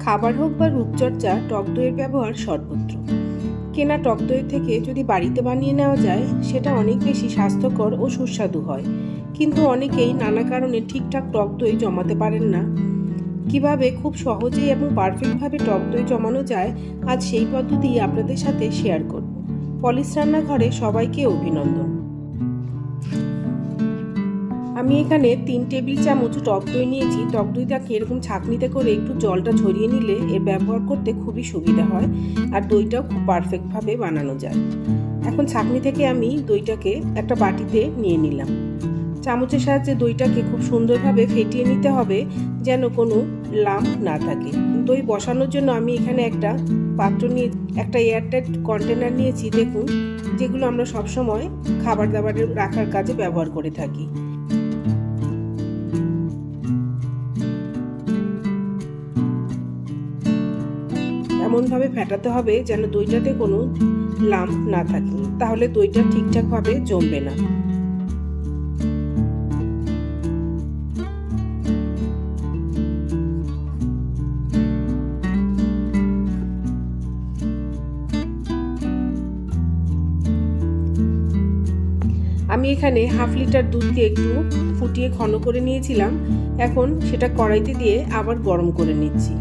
খাবার হোক বা রূপচর্চা, টক দইয়ের ব্যবহার সর্বত্র। কেনা টক দই থেকে যদি বাড়িতে বানিয়ে নেওয়া যায়, সেটা অনেক বেশি স্বাস্থ্যকর ও সুস্বাদু হয়। কিন্তু অনেকেই নানা কারণে ঠিকঠাক টক দই জমাতে পারেন না। কীভাবে খুব সহজেই এবং পারফেক্টভাবে টক দই জমানো যায়, আজ সেই পদ্ধতি আপনাদের সাথে শেয়ার করব। পলিশ রান্নাঘরে সবাইকে অভিনন্দন। আমি এখানে তিন টেবিল চামচ টক দই নিয়েছি। টক দইটাকে এরকম ছাঁকনিতে করে একটু জলটা ঝরিয়ে নিলে এর ব্যবহার করতে খুবই সুবিধা হয় আর দইটাও খুব পারফেক্টভাবে বানানো যায়। এখন ছাঁকনি থেকে আমি দইটাকে একটা বাটিতে নিয়ে নিলাম। চামচের সাহায্যে দইটাকে খুব সুন্দরভাবে ফেটিয়ে নিতে হবে যেন কোনো লাম্প না থাকে। দই বসানোর জন্য আমি এখানে একটা পাত্র নিয়ে, একটা এয়ারটাইট কন্টেনার নিয়েছি। দেখুন, যেগুলো আমরা সবসময় খাবার দাবারের রাখার কাজে ব্যবহার করে থাকি। এমনভাবে ফেটাতে হবে যেন দইটাতে কোনো লাম্প না থাকে। তাহলে দইটা ঠিকঠাকভাবে জমবে না। আমি এখানে হাফ লিটার দুধকে একটু ফুটিয়ে ঘন করে নিয়েছিলাম। এখন সেটা কড়াইতে দিয়ে আবার গরম করে নিচ্ছি।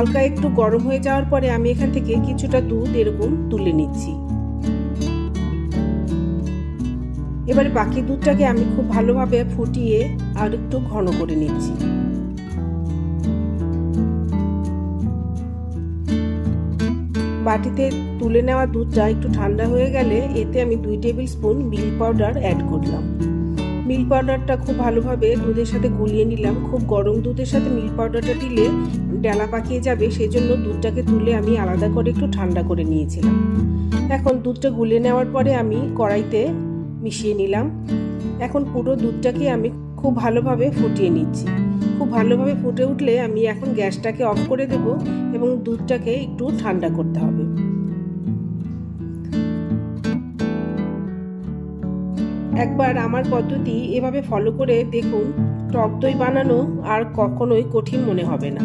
হালকা একটু গরম হয়ে যাওয়ার পরে আমি এখান থেকে কিছুটা দুধ এরকম তুলে নিচ্ছি। এবারে বাকি দুধটাকে আমি খুব ভালোভাবে ফুটিয়ে আর একটু ঘন করে নিচ্ছি। বাটিতে তুলে নেওয়া দুধটা একটু ঠান্ডা হয়ে গেলে এতে আমি দুই tablespoon milk powder add করলাম। মিল্ক পাউডারটা খুব ভালোভাবে দুধের সাথে গুলিয়ে নিলাম। খুব গরম দুধের সাথে মিল্ক পাউডারটা দিলে ডালা পাকিয়ে যাবে সেই জন্য দুধটাকে তুলে আমি আলাদা করে একটু ঠান্ডা করে নিয়েছিলাম। এখন দুধটা গুলিয়ে নেওয়ার পরে আমি কড়াইতে মিশিয়ে নিলাম। এখন পুরো দুধটাকে আমি খুব ভালোভাবে ফুটিয়ে নিচ্ছি। খুব ভালোভাবে ফুটে উঠলে আমি এখন গ্যাসটাকে অফ করে দেব এবং দুধটাকে একটু ঠান্ডা করতে হবে। একবার আমার পদ্ধতি এভাবে ফলো করে দেখুন, টক দই বানানো আর কখনোই কঠিন মনে হবে না।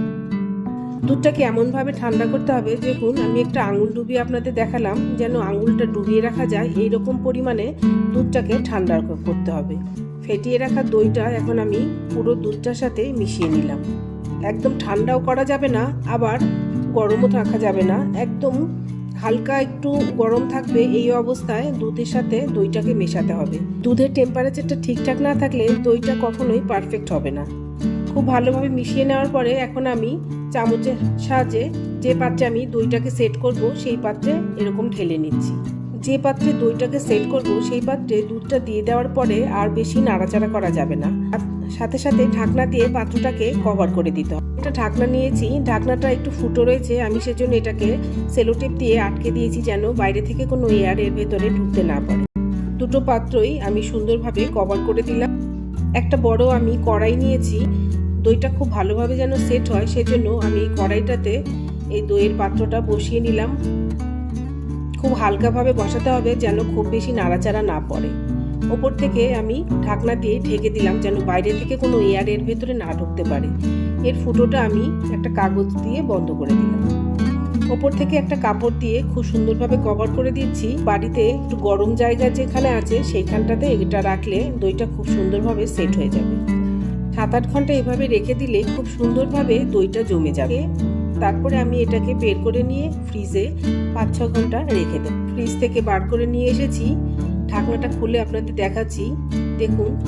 দুধটাকে এমনভাবে ঠান্ডা করতে হবে, দেখুন আমি একটা আঙুল ডুবিয়ে আপনাদের দেখালাম, যেন আঙুলটা ডুবিয়ে রাখা যায় এই রকম পরিমাণে দুধটাকে ঠান্ডা করতে হবে। ফেটিয়ে রাখা দইটা এখন আমি পুরো দুধটার সাথে মিশিয়ে নিলাম। একদম ঠান্ডাও করা যাবে না, আবার গরমও রাখা যাবে না, একদম হালকা একটু গরম থাকবে এই অবস্থায় দুধের সাথে দইটাকে মেশাতে হবে। দুধের টেম্পারেচারটা ঠিকঠাক না থাকলে দইটা কখনোই পারফেক্ট হবে না। খুব ভালোভাবে মিশিয়ে নেওয়ার পরে এখন আমি চামচের সাহায্যে যে পাত্রে আমি দইটাকে সেট করব, সেই পাত্রে এরকম ঢেলে নিচ্ছি। যে পাত্রে দইটাকে সেট করব, সেই পাত্রে দুধটা দিয়ে দেওয়ার পরে আর বেশি নাড়াচাড়া করা যাবে না। সাথে সাথে ঢাকনা দিয়ে পাত্রটাকে কভার করে দিতে হবে। একটা ঢাকনা নিয়েছি, ঢাকনাটা একটু ফুটো রয়েছে, আমি সেজন্য এটাকে সেলোটেপ দিয়ে আটকে দিয়েছি যেন বাইরে থেকে কোনো এয়ার এর ভেতরে ঢুকতে না পারে। দুটো পাত্রই আমি সুন্দরভাবে কভার করে দিলাম। একটা বড় আমি কড়াই নিয়েছি, দইটা খুব ভালোভাবে যেন সেট হয়, সেজন্য আমি কড়াইটাতে এই দইয়ের পাত্রটা বসিয়ে নিলাম। খুব হালকাভাবে বসাতে হবে যেন খুব বেশি নাড়াচাড়া না পড়ে। ওপর থেকে আমি ঢাকনা দিয়ে ঢেকে দিলাম যেন বাইরে থেকে কোনো এয়ার এর ভেতরে না ঢুকতে পারে। এর ফুটোটা আমি একটা কাগজ দিয়ে বন্ধ করে দিলাম। ওপর থেকে একটা কাপড় দিয়ে খুব সুন্দরভাবে কভার করে দিচ্ছি বাড়িতে একটু গরম জায়গা যেখানে আছে, সেইখানটাতে এটা রাখলে দইটা খুব সুন্দরভাবে সেট হয়ে যাবে। সাত আট ঘণ্টা এভাবে রেখে দিলে খুব সুন্দরভাবে দইটা জমে যাবে। তারপরে আমি এটাকে বের করে নিয়ে ফ্রিজে পাঁচ ছ ঘণ্টা রেখে দেব। ফ্রিজ থেকে বার করে নিয়ে এসেছি। ঢাকনাটা খুলে আপনাদের দেখাচ্ছি। দেখুন,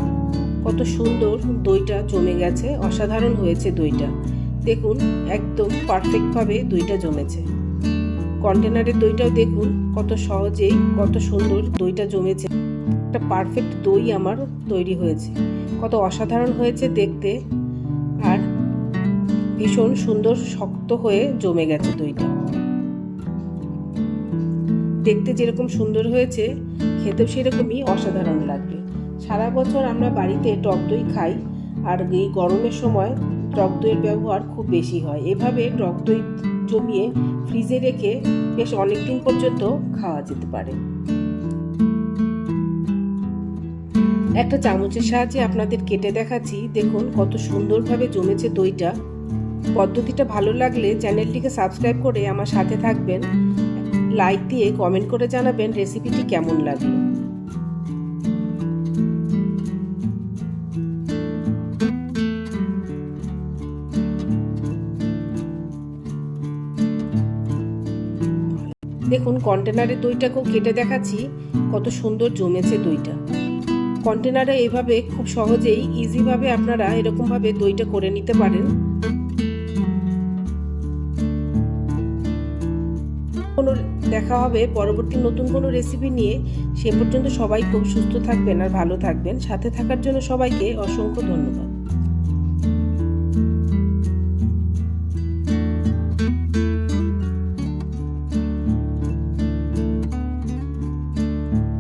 কত সুন্দর দইটা জমে গেছে, অসাধারণ হয়েছে দইটা। দেখুন, একদম পারফেক্টভাবে দইটা জমেছে। কন্টেনারের দইটাও দেখুন, কত সহজেই, কত সুন্দর দইটা জমেছে। একটা পারফেক্ট দই আমার তৈরি হয়েছে। কত অসাধারণ হয়েছে দেখতে। আর ভীষণ সুন্দর শক্ত হয়ে জমে গেছে দইটা। দেখতে যেরকম সুন্দর হয়েছে, খেতেও সেরকমই অসাধারণ লাগবে। সারা বছর আমরা বাড়িতে টক দই খাই, আর এই গরমের সময় টক দইয়ের ব্যবহার খুব বেশি হয়। এভাবে টক দই জমিয়ে ফ্রিজে রেখে বেশ অনেক দিন পর্যন্ত খাওয়া যেতে পারে। একটা চামচের সাহায্যে আপনাদের কেটে দেখাচ্ছি। দেখুন কত সুন্দরভাবে জমেছে দইটা। পদ্ধতিটা ভালো লাগলে চ্যানেলটিকে সাবস্ক্রাইব করে আমার সাথে থাকবেন। লাইক দিয়ে কমেন্ট করে জানাবেন রেসিপিটি কেমন লাগল। দেখুন কন্টেনারের দইটাকেও কেটে দেখাচ্ছি, কত সুন্দর জমেছে দইটা। কন্টেনারে এভাবে খুব সহজেই ইজিভাবে আপনারা এরকমভাবে দইটা করে নিতে পারেন। কোনো দেখা হবে পরবর্তী নতুন কোনো রেসিপি নিয়ে। সে পর্যন্ত সবাই খুব সুস্থ থাকবেন আর ভালো থাকবেন। সাথে থাকার জন্য সবাইকে অসংখ্য ধন্যবাদ।